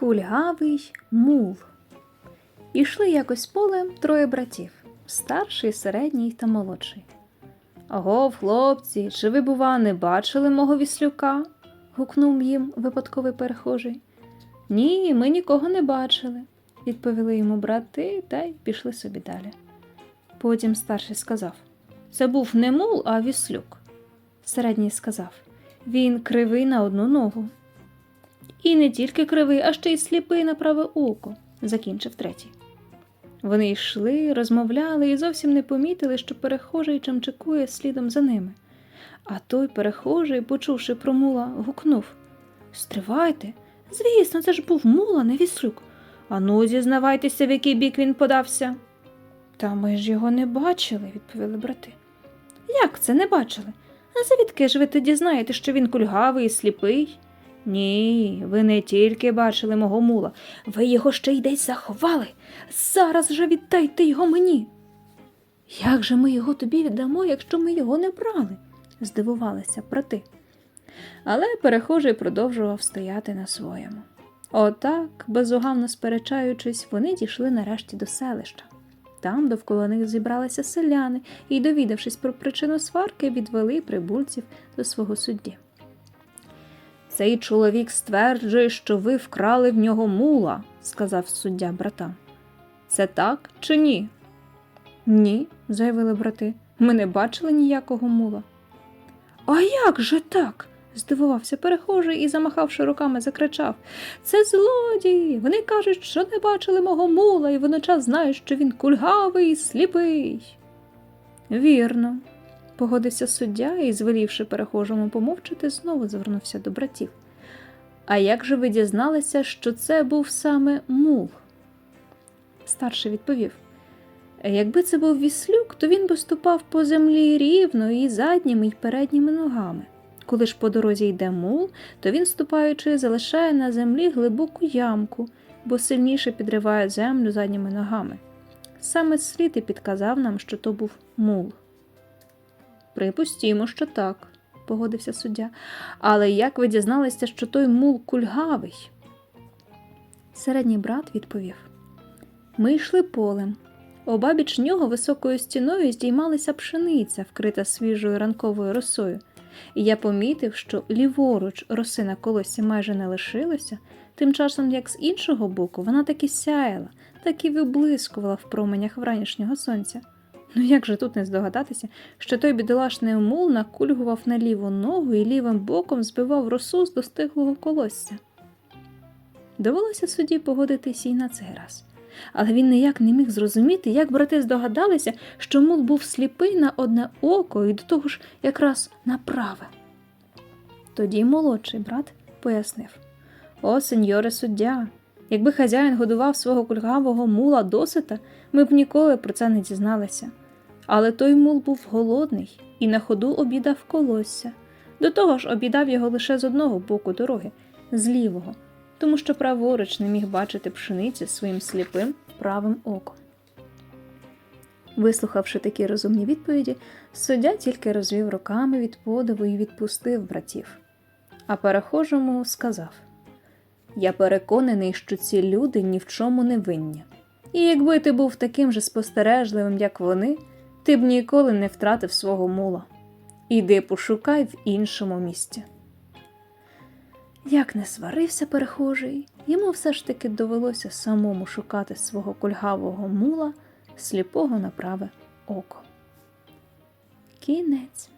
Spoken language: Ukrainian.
Кульгавий мул. Ішли якось полем троє братів старший, середній та молодший. Агов, хлопці, чи ви, бува, не бачили мого віслюка? гукнув їм випадковий перехожий. Ні, ми нікого не бачили, відповіли йому брати та й пішли собі далі. Потім старший сказав Це був не мул, а віслюк. Середній сказав Він кривий на одну ногу. І не тільки кривий, а ще й сліпий на праве око, закінчив третій. Вони йшли, розмовляли і зовсім не помітили, що перехожий чимчикує слідом за ними. А той перехожий, почувши про мула, гукнув Стривайте, звісно, це ж був мула, не віслюк. Ану, зізнавайтеся, в який бік він подався. Та ми ж його не бачили, відповіли брати. Як це не бачили? А звідки ж ви тоді знаєте, що він кульгавий і сліпий? Ні, ви не тільки бачили мого мула, ви його ще й десь заховали. Зараз же віддайте його мені. Як же ми його тобі віддамо, якщо ми його не брали? здивувалися брати. Але перехожий продовжував стояти на своєму. Отак, безугавно сперечаючись, вони дійшли нарешті до селища. Там довкола них зібралися селяни і, довідавшись про причину сварки, відвели прибульців до свого судді. Цей чоловік стверджує, що ви вкрали в нього мула, сказав суддя братам. Це так чи ні? Ні, заявили брати. Ми не бачили ніякого мула. А як же так? здивувався перехожий і, замахавши руками, закричав Це злодії! Вони кажуть, що не бачили мого мула, і водночас знають, що він кульгавий і сліпий. Вірно, погодився суддя і, звелівши перехожому помовчати, знову звернувся до братів. А як же ви дізналися, що це був саме мул? Старший відповів. Якби це був віслюк, то він би ступав по землі рівно і задніми й передніми ногами. Коли ж по дорозі йде мул, то він, ступаючи, залишає на землі глибоку ямку, бо сильніше підриває землю задніми ногами. Саме слід і підказав нам, що то був мул. Припустімо, що так, погодився суддя. Але як ви дізналися, що той мул кульгавий? Середній брат відповів: Ми йшли полем. Обабіч нього високою стіною здіймалася пшениця, вкрита свіжою ранковою росою, і я помітив, що ліворуч роси на колосі майже не лишилося, тим часом, як з іншого боку, вона таки сяяла, так і виблискувала в променях вранішнього сонця. Ну як же тут не здогадатися, що той бідолашний мул накульгував на ліву ногу і лівим боком збивав росу з достиглого колосся. Довелося судді погодитися і на цей раз. Але він ніяк не міг зрозуміти, як брати здогадалися, що мул був сліпий на одне око і до того ж якраз на праве. Тоді молодший брат пояснив О, сеньоре суддя, якби хазяїн годував свого кульгавого мула досита, ми б ніколи про це не дізналися. Але той мул був голодний і на ходу обідав колосся. До того ж, обідав його лише з одного боку дороги, з лівого, тому що праворуч не міг бачити пшениці своїм сліпим правим оком. Вислухавши такі розумні відповіді, суддя тільки розвів руками від подиву і відпустив братів. А перехожому сказав Я переконаний, що ці люди ні в чому не винні. І якби ти був таким же спостережливим, як вони, ти б ніколи не втратив свого мула. Іди пошукай в іншому місці. Як не сварився перехожий, йому все ж таки довелося самому шукати свого кульгавого мула, сліпого на праве око. Кінець.